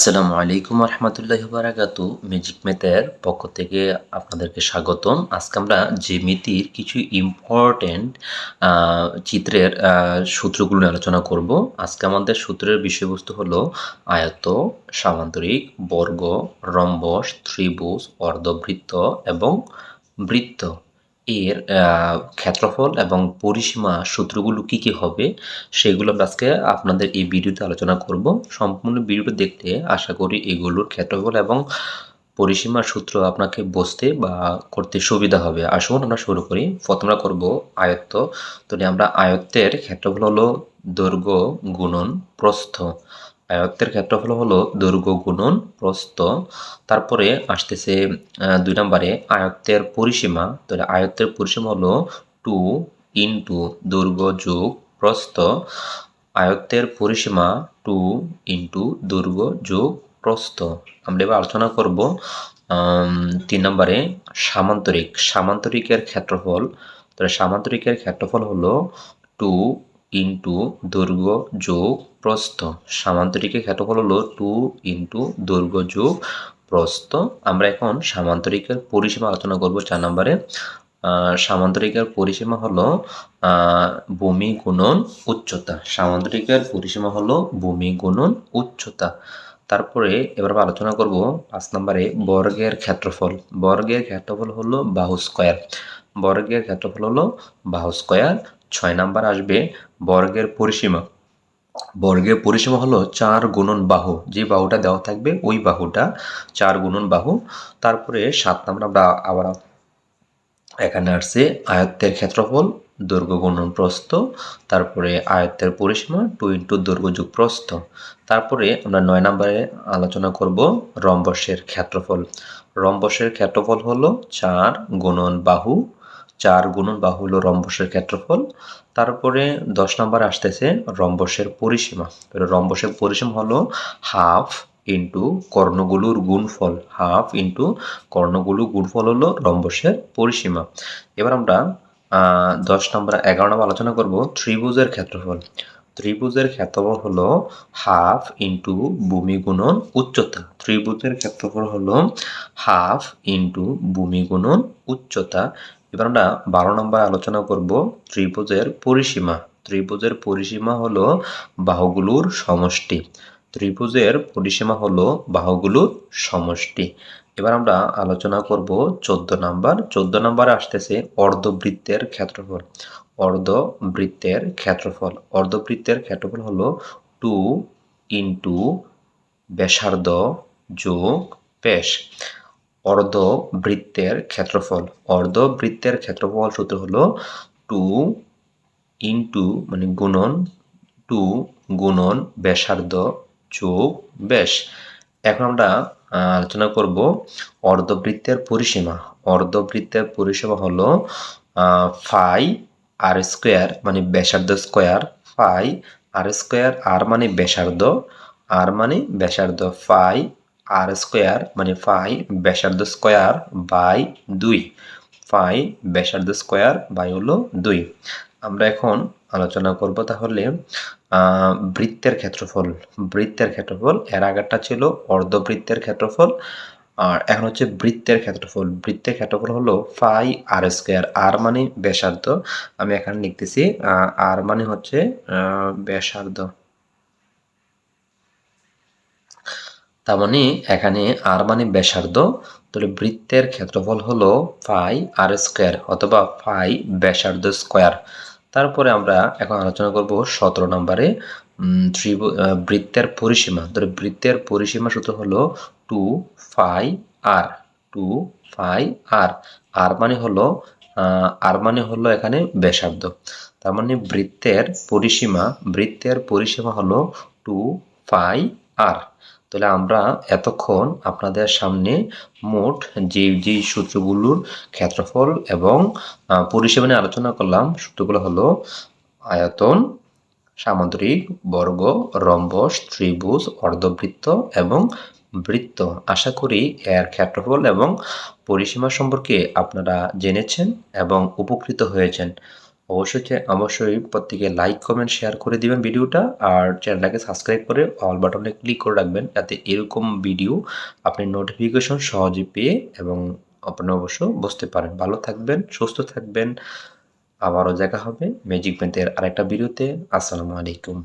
আসসালামু আলাইকুম রহমতুল্লাহ বারাকাতু ম্যাজিক ম্যাথের পক্ষ থেকে আপনাদেরকে স্বাগতম। আজকে আমরা জ্যামিতির কিছু ইম্পর্টেন্ট চিত্রের সূত্রগুলো নিয়ে আলোচনা করব। আজকে আমাদের সূত্রের বিষয়বস্তু হলো আয়ত, সামান্তরিক, বর্গ, রম্বস, ত্রিভুজ, অর্ধবৃত্ত এবং বৃত্ত। এর ক্ষেত্রফল এবং পরিসীমা সূত্রগুলো কি কি হবে, সেগুলো আমরা আজকে আপনাদের এই ভিডিওতে আলোচনা করব। সম্পূর্ণ ভিডিওটা দেখতে আশা করি এগুলোর ক্ষেত্রফল এবং পরিসীমার সূত্র আপনাকে বুঝতে বা করতে সুবিধা হবে। আসুন আমরা শুরু করি। প্রথমে করব আয়ত্ত। তাহলে আমরা আয়ত্তের ক্ষেত্রফল হলো দৈর্ঘ্য গুণন প্রস্থ। আয়ত্তের ক্ষেত্রফল হলো দৈর্ঘ্য গুণন প্রস্থ। তারপরে আসতেছে দুই নম্বরে আয়ত্তের পরিসীমা। তাহলে আয়ত্তের পরিসীমা হলো টু ইন্টু দৈর্ঘ্য যোগ প্রস্থ। আয়ত্তের পরিসীমা টু ইন্টু দৈর্ঘ্য যোগ প্রস্থ। আমরা এবার আলোচনা করব তিন নম্বরে সামান্তরিক। সামান্তরিকের ক্ষেত্রফল, তাহলে সামান্তরিকের ক্ষেত্রফল হলো টু ইন্টু দৈর্ঘ্য যোগ প্রস্থ। সামান্তরিকের ক্ষেত্রফল হলো টু ইন্টু দৈর্ঘ্য যোগ প্রস্থ। আমরা এখন সামান্তরিকের পরিসীমা আলোচনা করব চার নম্বরে। সামান্তরিকের পরিসীমা হলো ভূমি গুণন উচ্চতা। সামান্তরিকের পরিসীমা হলো ভূমি গুণন উচ্চতা। তারপরে এবার আলোচনা করব পাঁচ নম্বরে বর্গের ক্ষেত্রফল। বর্গের ক্ষেত্রফল হলো বাহু স্কয়ার বর্গের ক্ষেত্রফল হলো বাহু স্কয়ার ছয় নাম্বার আসবে বর্গের পরিসীমা। বর্গের পরিসীমা হলো চার গুণন বাহু। যে বাহুটা দেওয়া থাকবে, ওই বাহুটা চার গুণন বাহু। তারপরে সাত নম্বর আমরা আবার এখানে আসছে আয়ত্তের ক্ষেত্রফল, দৈর্ঘ্য গুণন প্রস্থ, তারপরে আয়ত্তের পরিসীমা, টু ইন্টু দৈর্ঘ্য যুগ প্রস্থ। তারপরে আমরা নয় নম্বরে আলোচনা করব রম্বসের ক্ষেত্রফল। রম্বসের ক্ষেত্রফল হলো চার গুণন বাহু চার গুণন বা হলো রম্বসের ক্ষেত্রফল। তারপরে দশ নম্বর আসতেছে রম্বসের পরিসীমা। রম্বসের পরিসীমা হলো হাফ ইন্টু কর্ণগুলোর গুণফল। হাফ ইন্টু কর্ণগুলো গুণফল হলো রম্বসের পরিসীমা। এবার আমরা দশ নম্বর এগারো নম্বর আলোচনা করব ত্রিভুজের ক্ষেত্রফল। ত্রিভুজের ক্ষেত্রফল হলো হাফ ইন্টু ভূমি গুণন উচ্চতা। ত্রিভুজের ক্ষেত্রফল হলো হাফ ইন্টু ভূমি গুণন উচ্চতা। এবার আমরা বারো নম্বর আলোচনা করব ত্রিভুজের পরিসীমা। ত্রিভুজের পরিসীমা হলো বাহুগুলোর সমষ্টি। ত্রিভুজের পরিসীমা হলো বাহুগুলোর সমষ্টি। এবার আমরা আলোচনা করব চোদ্দ নাম্বার। চোদ্দ নাম্বারে আসতেছে অর্ধবৃত্তের ক্ষেত্রফল। অর্ধবৃত্তের ক্ষেত্রফল। অর্ধবৃত্তের ক্ষেত্রফল হলো টু ইন্টু ব্যাসার্ধ যোগ ব্যাস অর্ধবৃত্তের ক্ষেত্রফল। অর্ধবৃত্তের ক্ষেত্রফল সূত্র হলো টু ইন্টু মানে গুণন টু গুণন ব্যাসার্ধ যোগ ব্যাস। এখন আমরা আলোচনা করব অর্ধবৃত্তের পরিসীমা। অর্ধবৃত্তের পরিসীমা হলো ফাই আর স্কোয়ার মানে ব্যাসার্ধ square pi R square R মানে ব্যাসার্ধ আর মানে ব্যাসার্ধ। ফাই আর স্কোয়ার মানে ফাই ব্যাসার্ধ স্কোয়ার বাই দুই। ফাই ব্যাসার্ধ স্কোয়ার বাই হলো দুই। আমরা এখন আলোচনা করব তাহলে বৃত্তের ক্ষেত্রফল। বৃত্তের ক্ষেত্রফল, এর আগেরটা ছিল অর্ধবৃত্তের ক্ষেত্রফল, আর এখন হচ্ছে বৃত্তের ক্ষেত্রফল। বৃত্তের ক্ষেত্রফল হলো ফাই আর স্কোয়ার আর মানে ব্যাসার্ধ। আমি এখানে লিখতেছি আর মানে হচ্ছে ব্যাসার্ধ। তার মানে এখানে আর মানে ব্যাসার্ধ, তাহলে বৃত্তের ক্ষেত্রফল হলো ফাই আর স্কোয়ার অথবা ফাই ব্যাসার্ধ স্কোয়ার তারপরে আমরা এখন আলোচনা করব সতেরো নম্বরে বৃত্তের পরিসীমা। তাহলে বৃত্তের পরিসীমা সূত্র হলো two pi R two pi R R মানে হলো আর মানে হলো এখানে ব্যাসার্ধ। তার মানে বৃত্তের পরিসীমা বৃত্তের পরিসীমা হলো টু ফাই আর তাহলে আমরা এতক্ষণ আপনাদের সামনে মোট যে যে সূত্রগুলোর ক্ষেত্রফল এবং পরিষেবা নিয়ে আলোচনা করলাম, সূত্রগুলো হলো আয়তন, সামান্তরিক বর্গ, রম্বস, ত্রিভুজ, অর্ধবৃত্ত এবং বৃত্ত। আশা করি এর ক্ষেত্রফল এবং পরিসীমা সম্পর্কে আপনারা জেনেছেন এবং উপকৃত হয়েছেন। অবশ্যই অবশ্যই প্রত্যেকে লাইক, কমেন্ট, শেয়ার করে দিবেন ভিডিওটা। আর চ্যানেলটাকে সাবস্ক্রাইব করে অল বাটনে ক্লিক করে রাখবেন। যাতে এরকম ভিডিও আপনি নোটিফিকেশন সহজে পেয়ে এবং আপনি অবশ্য বুঝতে পারেন। ভালো থাকবেন, সুস্থ থাকবেন। আবারও দেখা হবে ম্যাজিক পেন্টের আরেকটা ভিডিওতে। আসসালামু আলাইকুম।